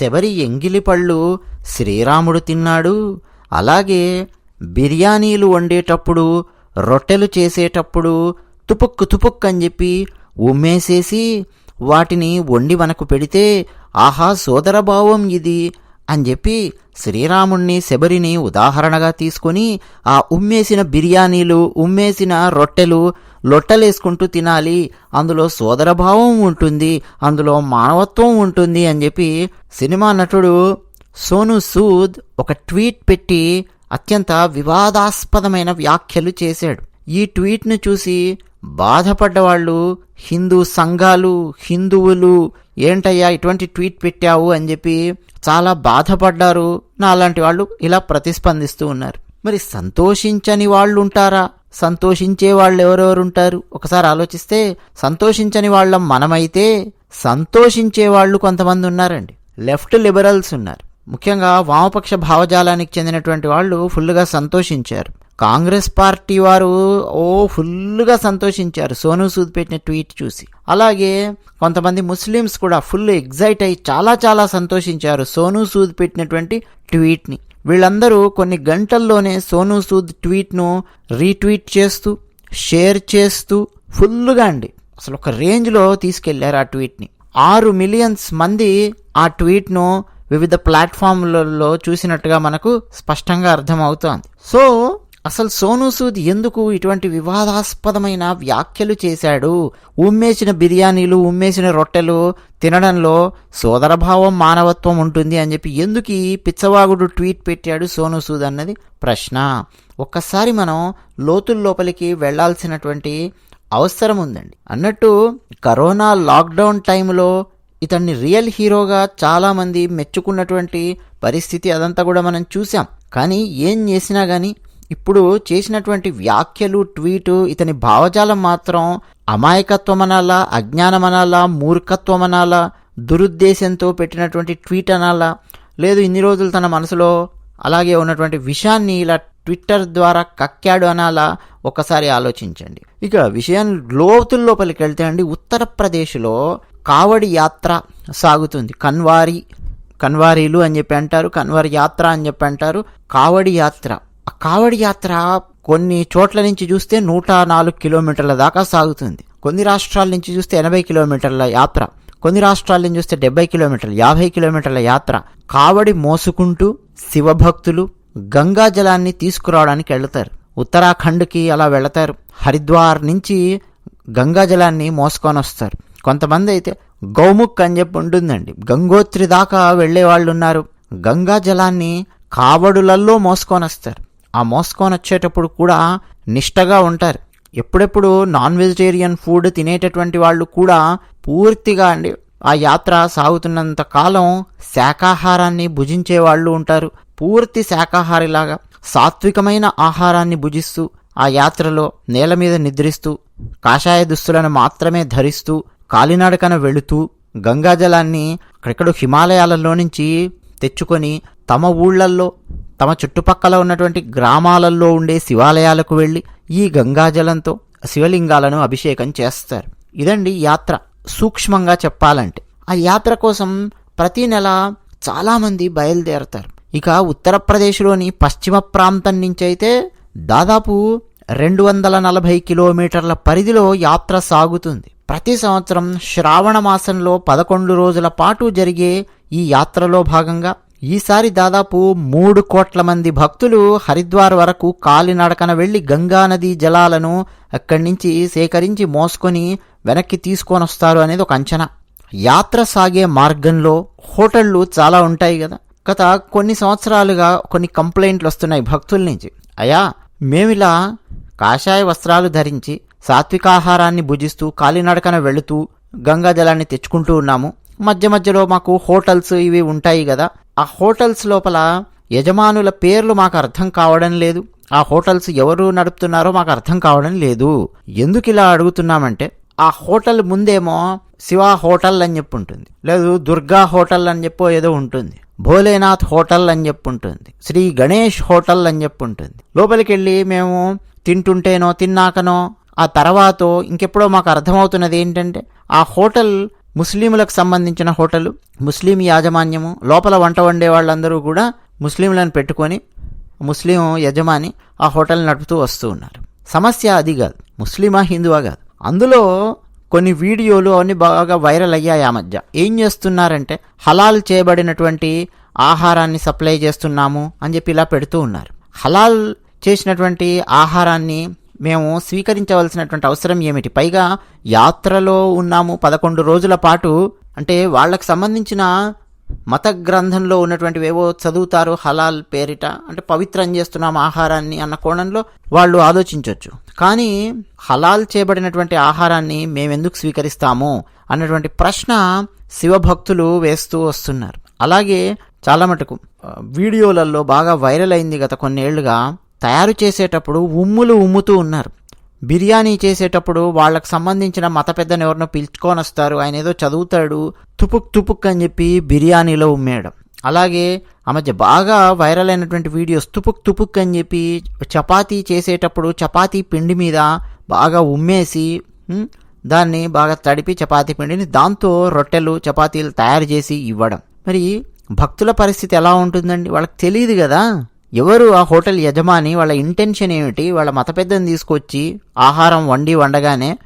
శబరి ఎంగిలి పళ్ళు శ్రీరాముడు తిన్నాడు. అలాగే బిర్యానీలు వండేటప్పుడు రొట్టెలు చేసేటప్పుడు తుపుక్కు తుపుక్ అని చెప్పి ఉమ్మేసేసి వాటిని వండి మనకు పెడితే ఆహా సోదరభావం ఇది అని చెప్పి శ్రీరాముణ్ణి శబరిని ఉదాహరణగా తీసుకొని ఆ ఉమ్మేసిన బిర్యానీలు ఉమ్మేసిన రొట్టెలు లొట్టలేసుకుంటూ తినాలి. అందులో సోదరభావం ఉంటుంది. అందులో మానవత్వం ఉంటుంది అని చెప్పి సినిమా నటుడు సోను సూద్ ఒక ట్వీట్ పెట్టి అత్యంత వివాదాస్పదమైన వ్యాఖ్యలు చేశాడు. ఈ ట్వీట్ను చూసి బాధపడ్డవాళ్ళు హిందూ సంఘాలు హిందువులు ఏంటయ్యా ఇటువంటి ట్వీట్ పెట్టావు? అని చెప్పి చాలా బాధపడ్డారు. నా అలాంటి వాళ్ళు ఇలా ప్రతిస్పందిస్తూ ఉన్నారు. మరి సంతోషించని వాళ్ళు ఉంటారా సంతోషించే వాళ్ళు ఎవరెవరు ఉంటారు ఒకసారి ఆలోచిస్తే సంతోషించని వాళ్ళం మనమైతే సంతోషించే వాళ్ళు కొంతమంది ఉన్నారండి లెఫ్ట్ లిబరల్స్ ఉన్నారు. ముఖ్యంగా వామపక్ష భావజాలానికి చెందినటువంటి వాళ్ళు ఫుల్గా సంతోషించారు. కాంగ్రెస్ పార్టీ వారు ఓ ఫుల్గా సంతోషించారు. సోను సూద్ పెట్టిన ట్వీట్ చూసి. అలాగే కొంతమంది ముస్లిమ్స్ కూడా ఫుల్ ఎగ్జైట్ అయ్యి చాలా చాలా సంతోషించారు సోను సూద్ పెట్టినటువంటి ట్వీట్ని. వీళ్ళందరూ కొన్ని గంటల్లోనే సోనూ సూద్ ట్వీట్ను రీట్వీట్ చేస్తూ షేర్ చేస్తూ ఫుల్గా అండి. అసలు ఒక రేంజ్లో తీసుకెళ్ళారు ఆ ట్వీట్ని. ఆరు మిలియన్స్ మంది ఆ ట్వీట్ను వివిధ ప్లాట్ఫామ్లలో చూసినట్టుగా మనకు స్పష్టంగా అర్థమవుతోంది. సో అసలు సోనూసూద్ ఎందుకు ఇటువంటి వివాదాస్పదమైన వ్యాఖ్యలు చేశాడు? ఉమ్మేసిన బిర్యానీలు ఉమ్మేసిన రొట్టెలు తినడంలో సోదరభావం మానవత్వం ఉంటుంది అని చెప్పి ఎందుకు ఈ పిచ్చవాగుడు ట్వీట్ పెట్టాడు సోనూసూద్ అన్నది? ప్రశ్న. ఒక్కసారి మనం లోతుల లోపలికి వెళ్ళాల్సినటువంటి అవసరం ఉందండి. అన్నట్టు కరోనా లాక్డౌన్ టైంలో ఇతన్ని రియల్ హీరోగా చాలామంది మెచ్చుకున్నటువంటి పరిస్థితి అదంతా కూడా మనం చూసాం కానీ ఏం చేసినా కానీ ఇప్పుడు చేసినటువంటి వ్యాఖ్యలు ట్వీటు ఇతని భావజాలం మాత్రం అమాయకత్వం అనాలా అజ్ఞానం అనాలా మూర్ఖత్వం అనాలా దురుద్దేశంతో పెట్టినటువంటి ట్వీట్ అనాలా లేదు ఇన్ని రోజులు తన మనసులో అలాగే ఉన్నటువంటి విషయాన్ని ఇలా ట్విట్టర్ ద్వారా కక్కాడు అనాలా ఒకసారి ఆలోచించండి. ఇక విషయం లోతుల లోపలికి వెళ్తే అండి ఉత్తరప్రదేశ్లో కావడి యాత్ర సాగుతుంది. కన్వారి కన్వారీలు అని చెప్పి అంటారు కన్వారి యాత్ర అని చెప్పి అంటారు కావడి యాత్ర. కావడి యాత్ర కొన్ని చోట్ల నుంచి చూస్తే నూట నాలుగు కిలోమీటర్ల దాకా సాగుతుంది. కొన్ని రాష్ట్రాల నుంచి చూస్తే ఎనభై కిలోమీటర్ల యాత్ర. కొన్ని రాష్ట్రాల నుంచి చూస్తే డెబ్బై కిలోమీటర్లు యాభై కిలోమీటర్ల యాత్ర. కావడి మోసుకుంటూ శివభక్తులు గంగా జలాన్ని తీసుకురావడానికి వెళతారు. ఉత్తరాఖండ్కి అలా వెళతారు. హరిద్వార్ నుంచి గంగా జలాన్ని మోసుకొని వస్తారు. కొంతమంది అయితే గౌముఖ్ అని చెప్పి ఉంటుందండి. గంగోత్రి దాకా వెళ్ళే వాళ్ళు ఉన్నారు. గంగా జలాన్ని కావడులల్లో మోసుకొని వస్తారు. ఆ మోసుకొని వచ్చేటప్పుడు కూడా నిష్టగా ఉంటారు. ఎప్పుడెప్పుడు నాన్ వెజిటేరియన్ ఫుడ్ తినేటటువంటి వాళ్ళు కూడా పూర్తిగా అండి ఆ యాత్ర సాగుతున్నంత కాలం శాకాహారాన్ని భుజించే వాళ్ళు ఉంటారు. పూర్తి శాకాహారిలాగా సాత్వికమైన ఆహారాన్ని భుజిస్తూ ఆ యాత్రలో నేల మీద నిద్రిస్తూ కాషాయ దుస్తులను మాత్రమే ధరిస్తూ కాలినడకన వెళుతూ గంగాజలాన్ని అక్కడెక్కడో హిమాలయాలలో నుంచి తెచ్చుకొని తమ ఊళ్ళల్లో తమ చుట్టుపక్కల ఉన్నటువంటి గ్రామాలలో ఉండే శివాలయాలకు వెళ్ళి ఈ గంగాజలంతో శివలింగాలను అభిషేకం చేస్తారు. ఇదండి యాత్ర. సూక్ష్మంగా చెప్పాలంటే ఆ యాత్ర కోసం ప్రతి నెల చాలామంది బయలుదేరతారు. ఇక ఉత్తరప్రదేశ్లోని పశ్చిమ ప్రాంతం నుంచి అయితే దాదాపు రెండు వందల నలభై కిలోమీటర్ల పరిధిలో యాత్ర సాగుతుంది. ప్రతి సంవత్సరం శ్రావణ మాసంలో పదకొండు రోజుల పాటు జరిగే ఈ యాత్రలో భాగంగా ఈసారి దాదాపు మూడు కోట్ల మంది భక్తులు హరిద్వార్ వరకు కాలినడకన వెళ్ళి గంగానదీ జలాలను అక్కడి నుంచి సేకరించి మోసుకొని వెనక్కి తీసుకొని వస్తారు అనేది ఒక అంచనా. యాత్ర సాగే మార్గంలో హోటళ్ళు చాలా ఉంటాయి కదా. గత కొన్ని సంవత్సరాలుగా కొన్ని కంప్లైంట్లు వస్తున్నాయి భక్తుల నుంచి. అయ్యా మేమిలా కాషాయ వస్త్రాలు ధరించి సాత్వికాహారాన్ని భుజిస్తూ కాలినడకన వెళుతూ గంగా జలాన్ని తెచ్చుకుంటూ ఉన్నాము. మధ్య మధ్యలో మాకు హోటల్స్ ఇవి ఉంటాయి కదా. ఆ హోటల్స్ లోపల యజమానుల పేర్లు మాకు అర్థం కావడం లేదు. ఆ హోటల్స్ ఎవరు నడుపుతున్నారో మాకు అర్థం కావడం లేదు. ఎందుకు ఇలా అడుగుతున్నామంటే ఆ హోటల్ ముందేమో శివ హోటల్ అని చెప్పి ఉంటుంది. లేదు దుర్గా హోటల్ అని చెప్పో ఏదో ఉంటుంది. భోలేనాథ్ హోటల్ అని చెప్పి ఉంటుంది. శ్రీ గణేష్ హోటల్ అని చెప్పి ఉంటుంది. లోపలికి వెళ్ళి మేము తింటుంటేనో తిన్నాకనో ఆ తర్వాత ఇంకెప్పుడో మాకు అర్థమవుతున్నది ఏంటంటే ఆ హోటల్ ముస్లింలకు సంబంధించిన హోటల్ ముస్లిం యాజమాన్యము లోపల వంట వండే వాళ్ళందరూ కూడా ముస్లింలను పెట్టుకొని ముస్లిం యజమాని ఆ హోటల్ నడుపుతూ వస్తూ ఉన్నారు. సమస్య అది కాదు. ముస్లిమా హిందువా కాదు. అందులో కొన్ని వీడియోలు అవన్నీ బాగా వైరల్ అయ్యాయి ఆ మధ్య. ఏం చేస్తున్నారంటే హలాల్ చేయబడినటువంటి ఆహారాన్ని సప్లై చేస్తున్నాము అని చెప్పి ఇలా పెడుతూ ఉన్నారు. హలాల్ చేసినటువంటి ఆహారాన్ని మేము స్వీకరించవలసినటువంటి అవసరం ఏమిటి? పైగా యాత్రలో ఉన్నాము పదకొండు రోజుల పాటు. అంటే వాళ్ళకు సంబంధించిన మత గ్రంథంలో ఉన్నటువంటివి ఏవో చదువుతారు హలాల్ పేరిట. అంటే పవిత్రం చేస్తున్నాం ఆహారాన్ని అన్న కోణంలో వాళ్ళు ఆలోచించవచ్చు కానీ హలాల్ చేయబడినటువంటి ఆహారాన్ని మేమెందుకు స్వీకరిస్తాము అన్నటువంటి ప్రశ్న శివభక్తులు వేస్తూ వస్తున్నారు. అలాగే చాలా మటుకు వీడియోలలో బాగా వైరల్ అయింది గత కొన్నేళ్ళుగా తయారు చేసేటప్పుడు ఉమ్ములు ఉమ్ముతూ ఉన్నారు. బిర్యానీ చేసేటప్పుడు వాళ్ళకు సంబంధించిన మత పెద్దను ఎవరినో పిలుచుకొని వస్తారు. ఆయన ఏదో చదువుతాడు. తుపుక్ తుపుక్ అని చెప్పి బిర్యానీలో ఉమ్మేయడం. అలాగే ఆ మధ్య బాగా వైరల్ అయినటువంటి వీడియోస్ తుపుక్ తుపుక్ అని చెప్పి చపాతీ చేసేటప్పుడు చపాతీ పిండి మీద బాగా ఉమ్మేసి దాన్ని బాగా తడిపి చపాతీ పిండిని దాంతో రొట్టెలు చపాతీలు తయారు చేసి ఇవ్వడం. మరి భక్తుల పరిస్థితి ఎలా ఉంటుందండి? వాళ్ళకి తెలియదు కదా? ఎవరు ఆ హోటల్ యజమాని వాళ్ళ ఇంటెన్షన్ ఏమిటి వాళ్ళ మత పెద్దని తీసుకొచ్చి ఆహారం వండి వండగానే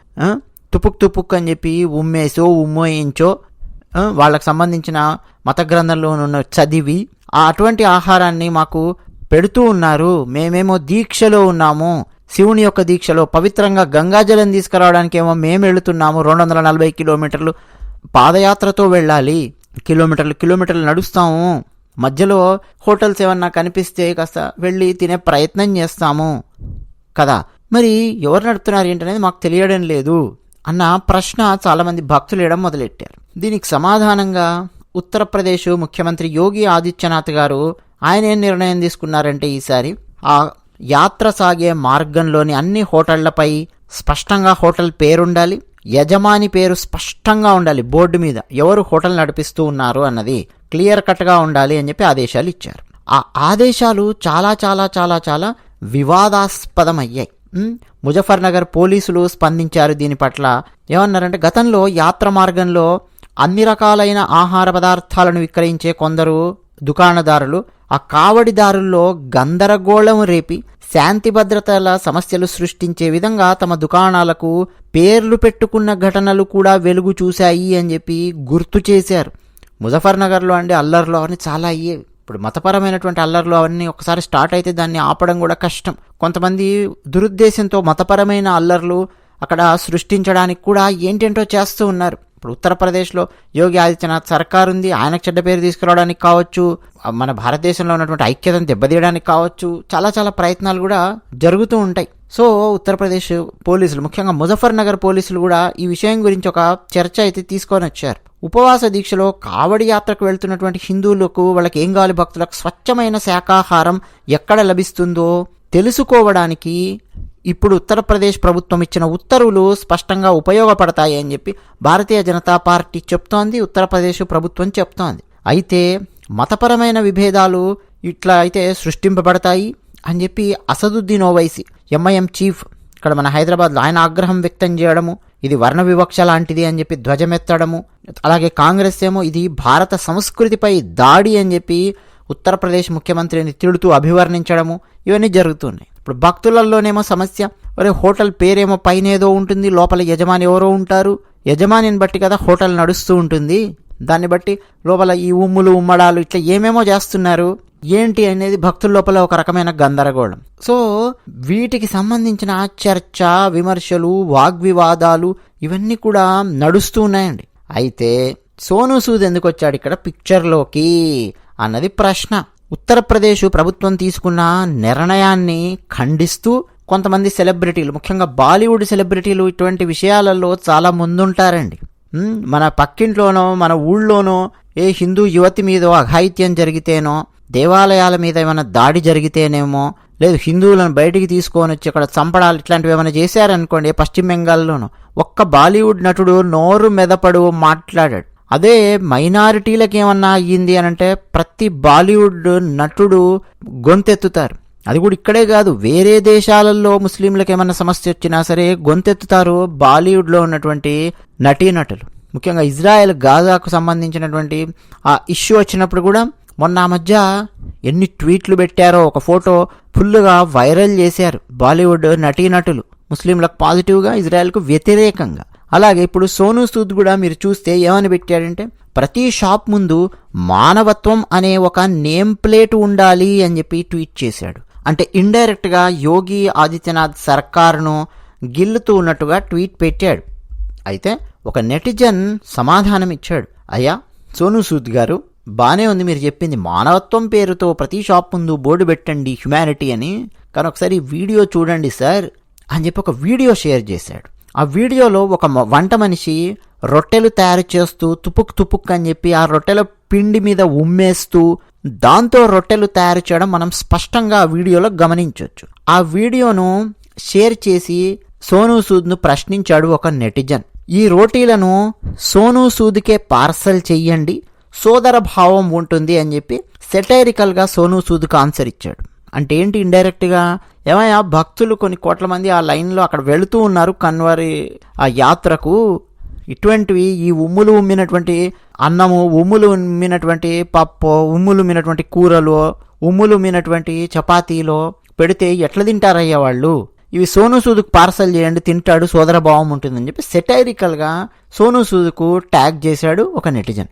తుపుక్ తుపుక్ అని చెప్పి ఉమ్మేసో ఉమ్మోయించో వాళ్ళకు సంబంధించిన మత గ్రంథంలోనున్న చదివి ఆ అటువంటి ఆహారాన్ని మాకు పెడుతూ ఉన్నారు. మేమేమో దీక్షలో ఉన్నాము. శివుని యొక్క దీక్షలో పవిత్రంగా గంగాజలం తీసుకురావడానికి ఏమో మేము వెళుతున్నాము. రెండు వందల నలభై కిలోమీటర్లు పాదయాత్రతో వెళ్ళాలి. కిలోమీటర్లు కిలోమీటర్లు నడుస్తాము. మధ్యలో హోటల్స్ ఏమన్నా కనిపిస్తే కాస్త వెళ్ళి తినే ప్రయత్నం చేస్తాము. కదా? మరి ఎవరు నడుపుతున్నారు ఏంటనేది మాకు తెలియడం లేదు అన్న ప్రశ్న చాలామంది భక్తులు వేయడం మొదలెట్టారు. దీనికి సమాధానంగా ఉత్తరప్రదేశ్ ముఖ్యమంత్రి యోగి ఆదిత్యనాథ్ గారు ఆయన ఏం నిర్ణయం తీసుకున్నారంటే ఈసారి ఆ యాత్ర సాగే మార్గంలోని అన్ని హోటళ్ళపై స్పష్టంగా హోటల్ పేరుండాలి. యజమాని పేరు స్పష్టంగా ఉండాలి బోర్డు మీద. ఎవరు హోటల్ నడిపిస్తూ ఉన్నారు అన్నది క్లియర్ కట్గా ఉండాలి అని చెప్పి ఆదేశాలు ఇచ్చారు. ఆ ఆదేశాలు చాలా చాలా చాలా చాలా వివాదాస్పదమయ్యాయి. ముజఫర్నగర్ పోలీసులు స్పందించారు దీని పట్ల. ఏమన్నారంటే గతంలో యాత్ర మార్గంలో అన్ని రకాలైన ఆహార పదార్థాలను విక్రయించే కొందరు దుకాణదారులు ఆ కావడిదారుల్లో గందరగోళం రేపి శాంతి భద్రతల సమస్యలు సృష్టించే విధంగా తమ దుకాణాలకు పేర్లు పెట్టుకున్న ఘటనలు కూడా వెలుగు చూశాయి అని చెప్పి గుర్తు చేశారు. ముజఫర్నగర్లో అండి అల్లర్లు అవన్నీ చాలా అయ్యేవి. ఇప్పుడు మతపరమైనటువంటి అల్లర్లు అవన్నీ ఒకసారి స్టార్ట్ అయితే దాన్ని ఆపడం కూడా కష్టం. కొంతమంది దురుద్దేశంతో మతపరమైన అల్లర్లు అక్కడ సృష్టించడానికి కూడా ఏంటేంటో చేస్తూ ఉన్నారు. ఇప్పుడు ఉత్తరప్రదేశ్లో యోగి ఆదిత్యనాథ్ సర్కార్ ఉంది ఆయనకు చెడ్డ పేరు తీసుకురావడానికి కావచ్చు మన భారతదేశంలో ఉన్నటువంటి ఐక్యతను దెబ్బతీయడానికి కావచ్చు చాలా చాలా ప్రయత్నాలు కూడా జరుగుతూ ఉంటాయి. సో ఉత్తరప్రదేశ్ పోలీసులు ముఖ్యంగా ముజఫర్నగర్ పోలీసులు కూడా ఈ విషయం గురించి ఒక చర్చ అయితే తీసుకొని వచ్చారు. ఉపవాస దీక్షలో కావడి యాత్రకు వెళ్తున్నటువంటి హిందువులకు వాళ్ళకి ఏం కావాలి భక్తులకు? స్వచ్ఛమైన శాకాహారం ఎక్కడ లభిస్తుందో తెలుసుకోవడానికి ఇప్పుడు ఉత్తరప్రదేశ్ ప్రభుత్వం ఇచ్చిన ఉత్తర్వులు స్పష్టంగా ఉపయోగపడతాయి అని చెప్పి భారతీయ జనతా పార్టీ చెప్తోంది ఉత్తరప్రదేశ్ ప్రభుత్వం చెప్తోంది. అయితే మతపరమైన విభేదాలు ఇట్లా అయితే సృష్టింపబడతాయి అని చెప్పి అసదుద్దీన్ ఓవైసీ ఎంఐఎం చీఫ్ ఇక్కడ మన హైదరాబాద్లో ఆయన ఆగ్రహం వ్యక్తం చేయడము ఇది వర్ణ వివక్ష లాంటిది అని చెప్పి ధ్వజమెత్తడము అలాగే కాంగ్రెస్ ఏమో ఇది భారత సంస్కృతిపై దాడి అని చెప్పి ఉత్తరప్రదేశ్ ముఖ్యమంత్రిని తిడుతూ అభివర్ణించడము ఇవన్నీ జరుగుతున్నాయి. ఇప్పుడు భక్తులలోనేమో సమస్య ఒరే హోటల్ పేరేమో పైన ఏదో ఉంటుంది లోపల యజమాని ఎవరో ఉంటారు. యజమానిని బట్టి కదా హోటల్ నడుస్తూ ఉంటుంది. దాన్ని బట్టి లోపల ఈ ఉమ్ములు ఉమ్మడాలు ఇట్లా ఏమేమో చేస్తున్నారు. ఏంటి అనేది భక్తుల లోపల ఒక రకమైన గందరగోళం. సో వీటికి సంబంధించిన చర్చ విమర్శలు వాగ్వివాదాలు ఇవన్నీ కూడా నడుస్తూ ఉన్నాయండి. అయితే సోను సూద్ ఎందుకు వచ్చాడు ఇక్కడ పిక్చర్లోకి అన్నది ప్రశ్న. ఉత్తరప్రదేశ్ ప్రభుత్వం తీసుకున్న నిర్ణయాన్ని ఖండిస్తూ కొంతమంది సెలబ్రిటీలు ముఖ్యంగా బాలీవుడ్ సెలబ్రిటీలు ఇటువంటి విషయాలలో చాలా ముందుంటారండి. మన పక్కింట్లోనో మన ఊళ్ళోనో ఏ హిందూ యువతి మీద అఘాయిత్యం జరిగితేనో దేవాలయాల మీద ఏమైనా దాడి జరిగితేనేమో లేదు హిందువులను బయటికి తీసుకొని వచ్చి ఇక్కడ చంపడాలు ఇట్లాంటివి ఏమైనా చేశారనుకోండి పశ్చిమ బెంగాల్లోనూ ఒక్క బాలీవుడ్ నటుడు నోరు మెదపడు మాట్లాడాడు. అదే మైనారిటీలకు ఏమన్నా అయ్యింది అని అంటే ప్రతి బాలీవుడ్ నటుడు గొంతెత్తుతారు. అది కూడా ఇక్కడే కాదు వేరే దేశాలలో ముస్లింలకు ఏమన్నా సమస్య వచ్చినా సరే గొంతెత్తుతారు బాలీవుడ్లో ఉన్నటువంటి నటీనటులు. ముఖ్యంగా ఇజ్రాయెల్ గాజాకు సంబంధించినటువంటి ఆ ఇష్యూ వచ్చినప్పుడు కూడా మొన్న ఆ మధ్య ఎన్ని ట్వీట్లు పెట్టారో ఒక ఫోటో ఫుల్గా వైరల్ చేశారు బాలీవుడ్ నటీనటులు. ముస్లింలకు పాజిటివ్గా ఇజ్రాయెల్కు వ్యతిరేకంగా. అలాగే ఇప్పుడు సోను సూద్ కూడా మీరు చూస్తే ఏమని పెట్టాడంటే ప్రతి షాప్ ముందు మానవత్వం అనే ఒక నేమ్ ప్లేట్ ఉండాలి అని చెప్పి ట్వీట్ చేశాడు. అంటే ఇండైరెక్ట్గా యోగి ఆదిత్యనాథ్ సర్కార్ను గిల్లుతూ ఉన్నట్టుగా ట్వీట్ పెట్టాడు. అయితే ఒక నెటిజన్ సమాధానం ఇచ్చాడు. అయ్యా సోను సూద్ గారు బాగానే ఉంది మీరు చెప్పింది. మానవత్వం పేరుతో ప్రతి షాప్ ముందు బోర్డు పెట్టండి హ్యుమానిటీ అని. కానీ ఒకసారి వీడియో చూడండి సార్ అని చెప్పి ఒక వీడియో షేర్ చేశాడు. ఆ వీడియోలో ఒక వంట మనిషి రొట్టెలు తయారు చేస్తూ తుపుక్ తుపుక్ అని చెప్పి ఆ రొట్టెల పిండి మీద ఉమ్మేస్తూ దాంతో రొట్టెలు తయారు చేయడం మనం స్పష్టంగా ఆ వీడియోలో గమనించవచ్చు ఆ వీడియోను షేర్ చేసి సోను సూద్ను ప్రశ్నించాడు ఒక నెటిజన్. ఈ రోటీలను సోను సూద్కే పార్సల్ చెయ్యండి సోదర భావం ఉంటుంది అని చెప్పి సెటైరికల్గా సోను సూద్కు ఆన్సర్ ఇచ్చాడు. అంటే ఏంటి ఇండైరెక్ట్గా ఏమయ్యా భక్తులు కొన్ని కోట్ల మంది ఆ లైన్లో అక్కడ వెళుతూ ఉన్నారు కన్వరి ఆ యాత్రకు. ఇటువంటివి ఈ ఉమ్ములు ఉమ్మినటువంటి అన్నము ఉమ్ములు ఉమ్మినటువంటి పప్పు ఉమ్ములు ఉమ్మినటువంటి కూరలు ఉమ్ములు ఉమ్మినటువంటి చపాతీలో పెడితే ఎట్లా తింటారయ్యా వాళ్ళు? ఇవి సోను సూదుకు పార్సల్ చేయండి తింటాడు సోదర భావం ఉంటుందని చెప్పి సెటైరికల్గా సోను సూదుకు ట్యాగ్ చేశాడు ఒక నెటిజన్.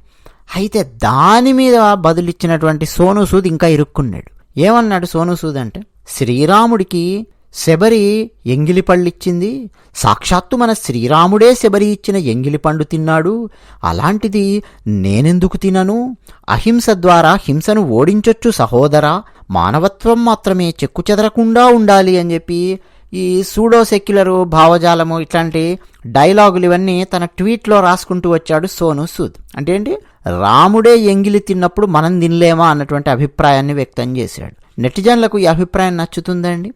అయితే దాని మీద బదులిచ్చినటువంటి సోను సూద్ ఇంకా ఇరుక్కున్నాడు. ఏమన్నాడు సోను సూద్ అంటే? శ్రీరాముడికి శబరి ఎంగిలి పళ్ళిచ్చింది సాక్షాత్తు మన శ్రీరాముడే శబరి ఇచ్చిన ఎంగిలి పండు తిన్నాడు. అలాంటిది నేనెందుకు తినను? అహింస ద్వారా హింసను ఓడించొచ్చు సహోదరా. మానవత్వం మాత్రమే. చెక్కు చెదరకుండా ఉండాలి అని చెప్పి ఈ సూడో సెక్యులరు భావజాలము ఇట్లాంటి డైలాగులు ఇవన్నీ తన ట్వీట్లో రాసుకుంటూ వచ్చాడు సోను సూద్. అంటే ఏంటి? రాముడే ఎంగిలి తిన్నప్పుడు మనం తినలేమా అన్నటువంటి అభిప్రాయాన్ని వ్యక్తం చేశాడు. నెటిజన్లకు ఈ అభిప్రాయం నచ్చుతుందండి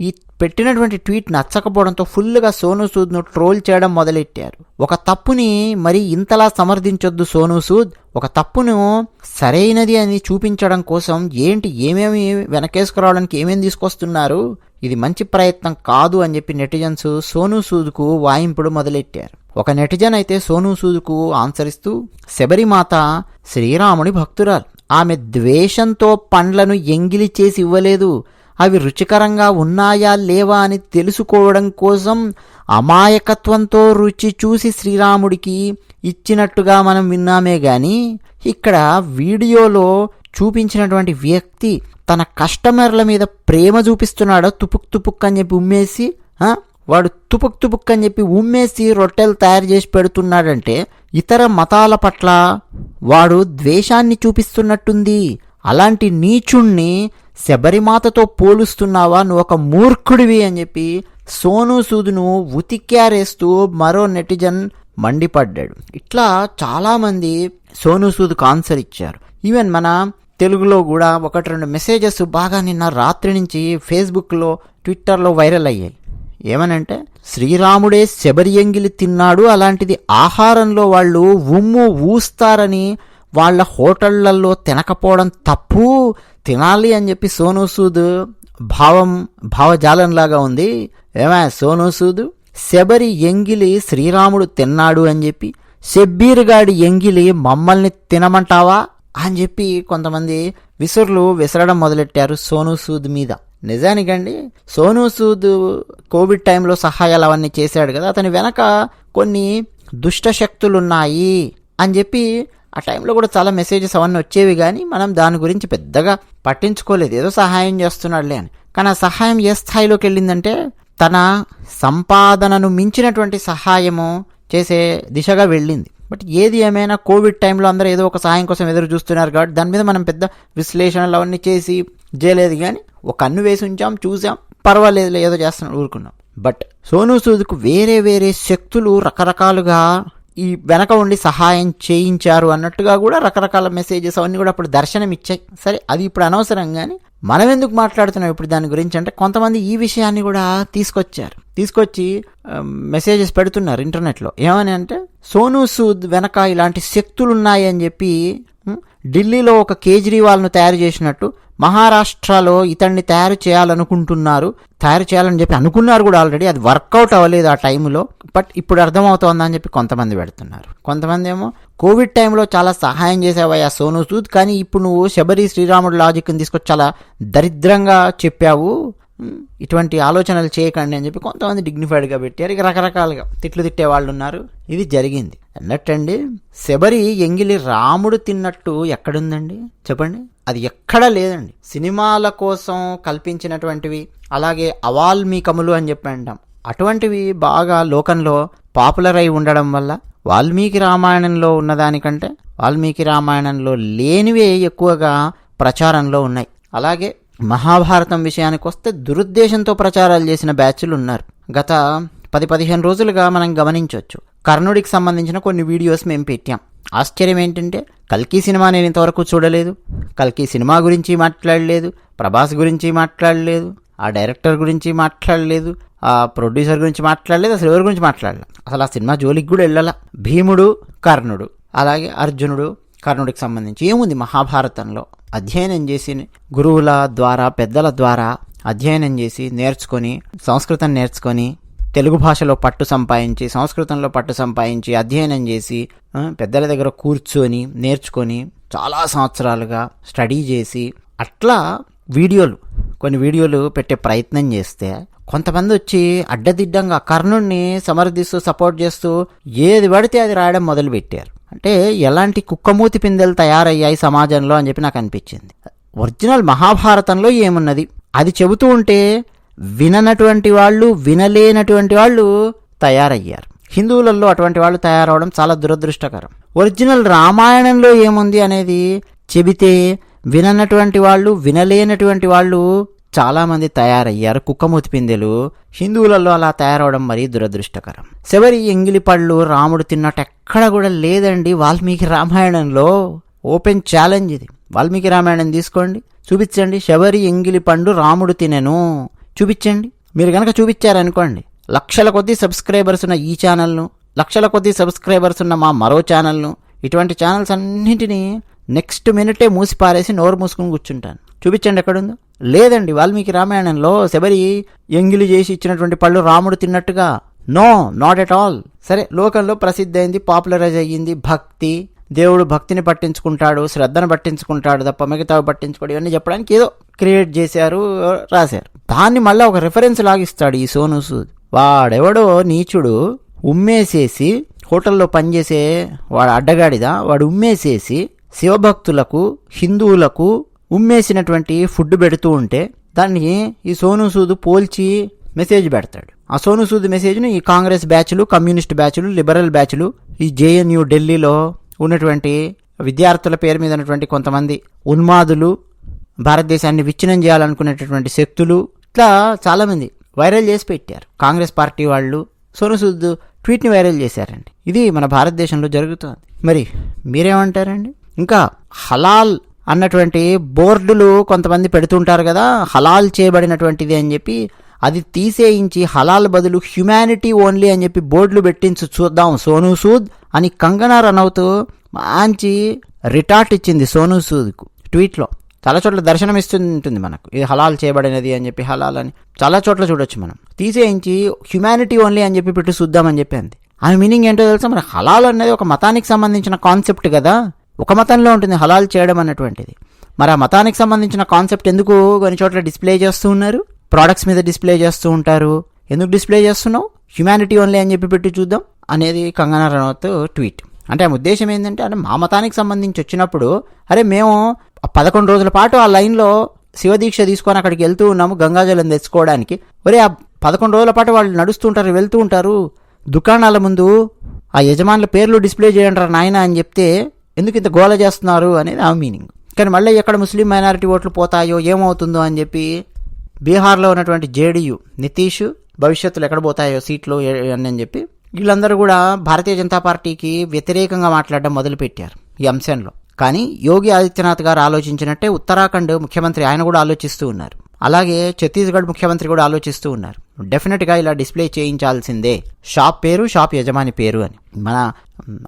ఈ పెట్టినటువంటి ట్వీట్ నచ్చకపోవడంతో ఫుల్గా సోను సూద్ను ట్రోల్ చేయడం మొదలెట్టారు. ఒక తప్పుని మరి ఇంతలా సమర్థించొద్దు సోను సూద్. ఒక తప్పును సరైనది అని చూపించడం కోసం ఏంటి ఏమేమి వెనకేసుకురావడానికి ఏమేమి తీసుకొస్తున్నారు? ఇది మంచి ప్రయత్నం కాదు అని చెప్పి నెటిజన్స్ సోను సూద్కు వాయింపుడు మొదలెట్టారు. ఒక నెటిజన్ అయితే సోను సూద్కు ఆన్సర్ ఇస్తూ శబరిమాత శ్రీరాముడి భక్తురాలు. ఆమె ద్వేషంతో పండ్లను ఎంగిలి చేసి ఇవ్వలేదు. అవి రుచికరంగా ఉన్నాయా లేవా అని తెలుసుకోవడం కోసం అమాయకత్వంతో రుచి చూసి శ్రీరాముడికి ఇచ్చినట్టుగా మనం విన్నామే గాని ఇక్కడ వీడియోలో చూపించినటువంటి వ్యక్తి తన కస్టమర్ల మీద ప్రేమ చూపిస్తున్నాడో తుపుక్ తుపుక్ అని చెప్పి ఉమ్మేసి వాడు తుపుక్ తుపుక్ అని చెప్పి ఉమ్మేసి రొట్టెలు తయారు చేసి పెడుతున్నాడంటే ఇతర మతాల పట్ల వాడు ద్వేషాన్ని చూపిస్తున్నట్టుంది. అలాంటి నీచుణ్ణి శబరిమాతతో పోలుస్తున్నావా? నువ్వు ఒక మూర్ఖుడివి అని చెప్పి సోను సూదును ఉతిక్కారేస్తూ మరో నెటిజన్ మండిపడ్డాడు. ఇట్లా చాలామంది సోను సూద్కు ఆన్సర్ ఇచ్చారు. ఈవెన్ మన తెలుగులో కూడా ఒకటి రెండు మెసేజెస్ బాగా నిన్న రాత్రి నుంచి ఫేస్బుక్లో ట్విట్టర్లో వైరల్ అయ్యాయి. ఏమనంటే శ్రీరాముడే శబరియంగిలి తిన్నాడు అలాంటిది ఆహారంలో వాళ్ళు ఉమ్ము ఊస్తారని వాళ్ళ హోటళ్ళలో తినకపోవడం తప్పు తినాలి అని చెప్పి సోను సూద్ భావం భావజాలంలాగా ఉంది. ఏమా సోను సూద్? శబరి ఎంగిలి శ్రీరాముడు తిన్నాడు అని చెప్పి షబ్బీరుగాడి ఎంగిలి మమ్మల్ని తినమంటావా అని చెప్పి కొంతమంది విసురులు విసరడం మొదలెట్టారు సోను సూద్ మీద. నిజానికండి సోను సూద్ కోవిడ్ టైంలో సహాయాలు అవన్నీ చేశాడు కదా అతని వెనక కొన్ని దుష్ట శక్తులున్నాయి అని చెప్పి ఆ టైంలో కూడా చాలా మెసేజెస్ అవన్నీ వచ్చేవి కానీ మనం దాని గురించి పెద్దగా పట్టించుకోలేదు. ఏదో సహాయం చేస్తున్నాడులే అని. కానీ ఆ సహాయం ఏ స్థాయిలోకి వెళ్ళిందంటే తన సంపాదనను మించినటువంటి సహాయము చేసే దిశగా వెళ్ళింది. బట్ ఏది ఏమైనా కోవిడ్ టైంలో అందరూ ఏదో ఒక సహాయం కోసం ఎదురు చూస్తున్నారు కాబట్టి దాని మీద మనం పెద్ద విశ్లేషణలు అవన్నీ చేసి చేయలేదు కానీ ఒక కన్ను వేసి ఉంచాం చూసాం. పర్వాలేదు ఏదో చేస్తున్నాం ఊరుకున్నాం. బట్ సోను సూద్కు వేరే వేరే శక్తులు రకరకాలుగా ఈ వెనక ఉండి సహాయం చేయించారు అన్నట్టుగా కూడా రకరకాల మెసేజెస్ అవన్నీ కూడా అప్పుడు దర్శనం ఇచ్చాయి సరే అది ఇప్పుడు అనవసరం కానీ మనం ఎందుకు మాట్లాడుతున్నాం ఇప్పుడు దాని గురించి అంటే కొంతమంది ఈ విషయాన్ని కూడా తీసుకొచ్చారు. తీసుకొచ్చి మెసేజెస్ పెడుతున్నారు ఇంటర్నెట్లో. ఏమని అంటే సోనూ సూద్ వెనక ఇలాంటి శక్తులు ఉన్నాయి అని చెప్పి ఢిల్లీలో ఒక కేజ్రీవాల్ను తయారు చేసినట్టు మహారాష్ట్రలో ఇతన్ని తయారు చేయాలనుకుంటున్నారు. తయారు చేయాలని చెప్పి అనుకున్నారు కూడా ఆల్రెడీ అది వర్కౌట్ అవ్వలేదు ఆ టైంలో బట్ ఇప్పుడు అర్థమవుతోందని చెప్పి కొంతమంది పెడుతున్నారు. కొంతమంది ఏమో కోవిడ్ టైంలో చాలా సహాయం చేసావయ్యా సోను సూద్ కానీ ఇప్పుడు నువ్వు శబరి శ్రీరాముడు లాజిక్ని తీసుకొచ్చి చాలా దరిద్రంగా చెప్పావు. ఇటువంటి ఆలోచనలు చేయకండి అని చెప్పి కొంతమంది డిగ్నిఫైడ్గా పెట్టారు. ఇక రకరకాలుగా తిట్లు తిట్టే వాళ్ళు ఉన్నారు. ఇది జరిగింది. అన్నట్టండి శబరి ఎంగిలి రాముడు తిన్నట్టు ఎక్కడుందండి? చెప్పండి. అది ఎక్కడా లేదండి. సినిమాల కోసం కల్పించినటువంటివి అలాగే అవాల్మీకములు అని చెప్పి అంటాం. అటువంటివి బాగా లోకంలో పాపులర్ అయి ఉండడం వల్ల వాల్మీకి రామాయణంలో ఉన్నదానికంటే వాల్మీకి రామాయణంలో లేనివే ఎక్కువగా ప్రచారంలో ఉన్నాయి. అలాగే మహాభారతం విషయానికి వస్తే దురుద్దేశంతో ప్రచారాలు చేసిన బ్యాచ్లు ఉన్నారు గత పది పదిహేను రోజులుగా మనం గమనించవచ్చు కర్ణుడికి సంబంధించిన కొన్ని వీడియోస్ మేము పెట్టాం. ఆశ్చర్యం ఏంటంటే కల్కి సినిమా నేను ఇంతవరకు చూడలేదు. కల్కి సినిమా గురించి మాట్లాడలేదు. ప్రభాస్ గురించి మాట్లాడలేదు. ఆ డైరెక్టర్ గురించి మాట్లాడలేదు. ఆ ప్రొడ్యూసర్ గురించి మాట్లాడలేదు. అసలు ఎవరి గురించి మాట్లాడలేదు అసలు ఆ సినిమా జోలికి కూడా వెళ్ళాల? భీముడు కర్ణుడు అలాగే అర్జునుడు కర్ణుడికి సంబంధించి. ఏముంది మహాభారతంలో? అధ్యయనం చేసి గురువుల ద్వారా పెద్దల ద్వారా అధ్యయనం చేసి నేర్చుకొని సంస్కృతం నేర్చుకొని తెలుగు భాషలో పట్టు సంపాదించి సంస్కృతంలో పట్టు సంపాదించి అధ్యయనం చేసి పెద్దల దగ్గర కూర్చొని నేర్చుకొని చాలా సంవత్సరాలుగా స్టడీ చేసి అట్లా వీడియోలు కొన్ని వీడియోలు పెట్టే ప్రయత్నం చేస్తే కొంతమంది వచ్చి అడ్డదిడ్డంగా కర్ణుడిని సమర్థిస్తూ సపోర్ట్ చేస్తూ ఏది పడితే అది రాయడం మొదలుపెట్టారు. అంటే ఎలాంటి కుక్కమూతి పిందెలు తయారయ్యాయి సమాజంలో అని చెప్పి నాకు అనిపించింది ఒరిజినల్ మహాభారతంలో ఏమున్నది? అది చెబుతూ ఉంటే విననటువంటి వాళ్ళు వినలేనటువంటి వాళ్ళు తయారయ్యారు. హిందువులలో అటువంటి వాళ్ళు తయారవడం చాలా దురదృష్టకరం. ఒరిజినల్ రామాయణంలో ఏముంది అనేది చెబితే విననటువంటి వాళ్ళు వినలేనటువంటి వాళ్ళు చాలామంది తయారయ్యారు కుక్కమూతి పిందెలు. హిందువులలో అలా తయారవడం మరీ దురదృష్టకరం. శబరి ఎంగిలి పళ్ళు రాముడు తిన్నట్టు ఎక్కడ కూడా లేదండి వాల్మీకి రామాయణంలో. ఓపెన్ ఛాలెంజ్ ఇది. వాల్మీకి రామాయణం తీసుకోండి. చూపించండి. శబరి ఎంగిలి పండు రాముడు తినెను. చూపించండి. మీరు కనుక చూపించారనుకోండి లక్షల కొద్దీ సబ్స్క్రైబర్స్ ఉన్న ఈ ఛానల్ను లక్షల కొద్దీ సబ్స్క్రైబర్స్ ఉన్న మా మరో ఛానల్ను ఇటువంటి ఛానల్స్ అన్నింటినీ నెక్స్ట్ మినిటే మూసిపారేసి నోరు మూసుకుని కూర్చుంటాను. చూపించండి ఎక్కడుందో. లేదండి వాల్మీకి రామాయణంలో శబరి ఎంగిలి చేసి ఇచ్చినటువంటి పళ్ళు రాముడు తిన్నట్టుగా. No not at all. సరే లోకంలో ప్రసిద్ధి అయింది పాపులరైజ్ అయ్యింది భక్తి. దేవుడు భక్తిని పట్టించుకుంటాడు శ్రద్ధను పట్టించుకుంటాడు తప్ప మిగతావి పట్టించుకోడు. ఇవన్నీ చెప్పడానికి ఏదో క్రియేట్ చేశారు రాశారు. దాన్ని మళ్ళీ ఒక రిఫరెన్స్ లాగిస్తాడు ఈ సోను సూద్ వాడెవడో నీచుడు ఉమ్మేసేసి హోటల్లో పనిచేసే వాడు అడ్డగాడిదా? వాడు ఉమ్మేసేసి శివభక్తులకు హిందువులకు ఉమ్మేసినటువంటి ఫుడ్ పెడుతూ ఉంటే దాన్ని ఈ సోను సూద్ పోల్చి మెసేజ్ పెడతాడు. ఆ సోను సూద్ మెసేజ్ను ఈ కాంగ్రెస్ బ్యాచ్లు కమ్యూనిస్ట్ బ్యాచ్లు లిబరల్ బ్యాచ్లు ఈ జేఎన్యూ ఢిల్లీలో ఉన్నటువంటి విద్యార్థుల పేరు మీద ఉన్నటువంటి కొంతమంది ఉన్మాదులు భారతదేశాన్ని విచ్ఛిన్నం చేయాలనుకునేటటువంటి శక్తులు ఇట్లా చాలామంది వైరల్ చేసి పెట్టారు. కాంగ్రెస్ పార్టీ వాళ్ళు సోను సూద్ ట్వీట్ని వైరల్ చేశారండి. ఇది మన భారతదేశంలో జరుగుతుంది. మరి మీరేమంటారండి? ఇంకా హలాల్ అన్నటువంటి బోర్డులు కొంతమంది పెడుతుంటారు కదా హలాల్ చేయబడినటువంటిది అని చెప్పి అది తీసేయించి హలాల్ బదులు హ్యుమానిటీ ఓన్లీ అని చెప్పి బోర్డులు పెట్టించి చూద్దాం సోనూ సూద్ అని కంగనా రనౌత్ మంచి రిటార్ట్ ఇచ్చింది సోనూ సూద్కు ట్వీట్లో. చాలా చోట్ల దర్శనం ఇస్తుంటుంది మనకు ఇది హలాల్ చేయబడినది అని చెప్పి హలాల్ అని చాలా చోట్ల చూడొచ్చు మనం. తీసేయించి హ్యుమానిటీ ఓన్లీ అని చెప్పి పెట్టి చూద్దామని చెప్పి అంది. ఆ మీనింగ్ ఏంటో తెలుసా? మరి హలాల్ అనేది ఒక మతానికి సంబంధించిన కాన్సెప్ట్ కదా. ఒక మతంలో ఉంటుంది హలాల్ చేయడం అన్నటువంటిది. మరి ఆ మతానికి సంబంధించిన కాన్సెప్ట్ ఎందుకు కొన్ని చోట్ల డిస్ప్లే చేస్తూ ఉన్నారు? ప్రోడక్ట్స్ మీద డిస్ప్లే చేస్తూ ఉంటారు. ఎందుకు డిస్ప్లే చేస్తున్నావు? హ్యుమానిటీ ఓన్లీ అని చెప్పి పెట్టి చూద్దాం అనేది కంగనా రనౌత్ ట్వీట్. అంటే ఆ ఉద్దేశం ఏంటంటే అంటే మా మతానికి సంబంధించి వచ్చినప్పుడు అరే మేము పదకొండు రోజుల పాటు ఆ లైన్లో శివదీక్ష తీసుకొని అక్కడికి వెళ్తూ ఉన్నాము గంగాజలం తెచ్చుకోవడానికి. ఒరే ఆ పదకొండు రోజుల పాటు వాళ్ళు నడుస్తూ ఉంటారు వెళ్తూ ఉంటారు. దుకాణాల ముందు ఆ యజమానుల పేర్లు డిస్ప్లే చేయండి రా నాయన అని చెప్తే ఎందుకు ఇంత గోల చేస్తున్నారు అనేది ఆ మీనింగ్. కానీ మళ్ళీ ఎక్కడ ముస్లిం మైనారిటీ ఓట్లు పోతాయో ఏమవుతుందో అని చెప్పి బీహార్లో ఉన్నటువంటి జేడీయూ నితీష్ భవిష్యత్తులో ఎక్కడ పోతాయో సీట్లు అని అని చెప్పి వీళ్ళందరూ కూడా భారతీయ జనతా పార్టీకి వ్యతిరేకంగా మాట్లాడడం మొదలుపెట్టారు ఈ అంశంలో. కానీ యోగి ఆదిత్యనాథ్ గారు ఆలోచించినట్టే ఉత్తరాఖండ్ ముఖ్యమంత్రి ఆయన కూడా ఆలోచిస్తూ ఉన్నారు. అలాగే ఛత్తీస్గఢ్ ముఖ్యమంత్రి కూడా ఆలోచిస్తూ ఉన్నారు. డెఫినెట్గా ఇలా డిస్ప్లే చేయించాల్సిందే. షాప్ పేరు షాప్ యజమాని పేరు అని. మన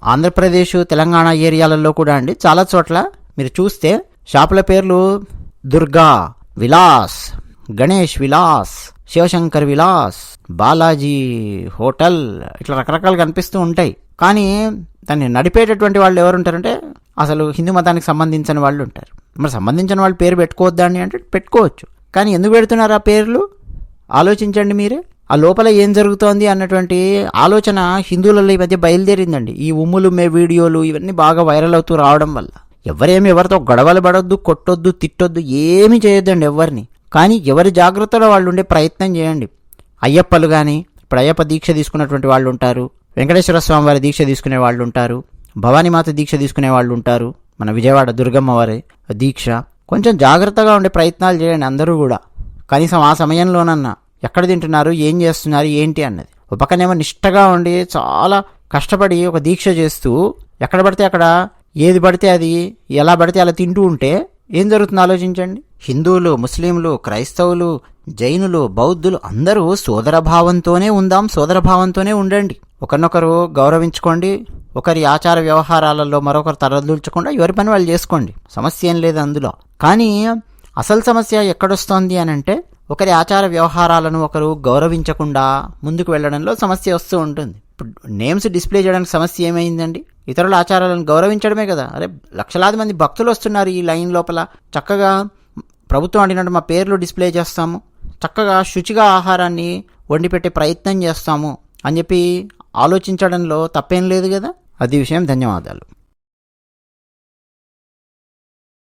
ఆంధ్రప్రదేశ్ తెలంగాణ ఏరియాలలో కూడా అండి చాలా చోట్ల మీరు చూస్తే షాపుల పేర్లు దుర్గా విలాస్ గణేష్ విలాస్ శివశంకర్ విలాస్ బాలాజీ హోటల్ ఇట్లా రకరకాలు కనిపిస్తూ ఉంటాయి. కానీ దాన్ని నడిపేటటువంటి వాళ్ళు ఎవరు ఉంటారంటే అసలు హిందూ మతానికి సంబంధించిన వాళ్ళు ఉంటారు. మరి సంబంధించిన వాళ్ళు పేరు పెట్టుకోవద్దాన్ని అంటే పెట్టుకోవచ్చు. కానీ ఎందుకు పెడుతున్నారు ఆ పేర్లు? ఆలోచించండి మీరే. ఆ లోపల ఏం జరుగుతోంది అన్నటువంటి ఆలోచన హిందువులలో ఈ మధ్య బయలుదేరిందండి. ఈ ఉమ్ములు మే వీడియోలు ఇవన్నీ బాగా వైరల్ అవుతూ రావడం వల్ల. ఎవరేమి ఎవరితో గొడవలు పడొద్దు కొట్టొద్దు తిట్టొద్దు ఏమీ చేయొద్దండి ఎవరిని. కానీ ఎవరి జాగ్రత్తలో వాళ్ళు ఉండే ప్రయత్నం చేయండి. అయ్యప్పలు కానీ ఇప్పుడు అయ్యప్ప దీక్ష తీసుకున్నటువంటి వాళ్ళు ఉంటారు. వెంకటేశ్వర స్వామి వారి దీక్ష తీసుకునే వాళ్ళు ఉంటారు. భవానీమాత దీక్ష తీసుకునే వాళ్ళు ఉంటారు. మన విజయవాడ దుర్గమ్మ వారి దీక్ష. కొంచెం జాగ్రత్తగా ఉండే ప్రయత్నాలు చేయండి అందరూ కూడా. కనీసం ఆ సమయంలోనన్నా ఎక్కడ తింటున్నారు ఏం చేస్తున్నారు ఏంటి అన్నది. ఒక పక్కనేమో నిష్టగా ఉండి చాలా కష్టపడి ఒక దీక్ష చేస్తూ ఎక్కడ పడితే అక్కడ ఏది పడితే అది ఎలా పడితే అలా తింటూ ఉంటే ఏం జరుగుతుందో ఆలోచించండి. హిందువులు ముస్లింలు క్రైస్తవులు జైనులు బౌద్ధులు అందరూ సోదరభావంతోనే ఉందాం సోదరభావంతోనే ఉండండి. ఒకరినొకరు గౌరవించుకోండి ఒకరి ఆచార వ్యవహారాలలో మరొకరు తరలించకుండా ఎవరి పని వాళ్ళు చేసుకోండి. సమస్య ఏం లేదు అందులో. కానీ అసలు సమస్య ఎక్కడొస్తోంది అని అంటే ఒకరి ఆచార వ్యవహారాలను ఒకరు గౌరవించకుండా ముందుకు వెళ్ళడంలో సమస్య వస్తూ ఉంటుంది. ఇప్పుడు నేమ్స్ డిస్ప్లే చేయడానికి సమస్య ఏమైందండి? ఇతరుల ఆచారాలను గౌరవించడమే కదా. అరే లక్షలాది మంది భక్తులు వస్తున్నారు ఈ లైన్ లోపల. చక్కగా ప్రభుత్వం అడిగినట్టు మా పేర్లు డిస్ప్లే చేస్తాము. చక్కగా శుచిగా ఆహారాన్ని వండిపెట్టే ప్రయత్నం చేస్తాము అని చెప్పి ఆలోచించడంలో తప్పేం లేదు కదా. అది విషయం ధన్యవాదాలు.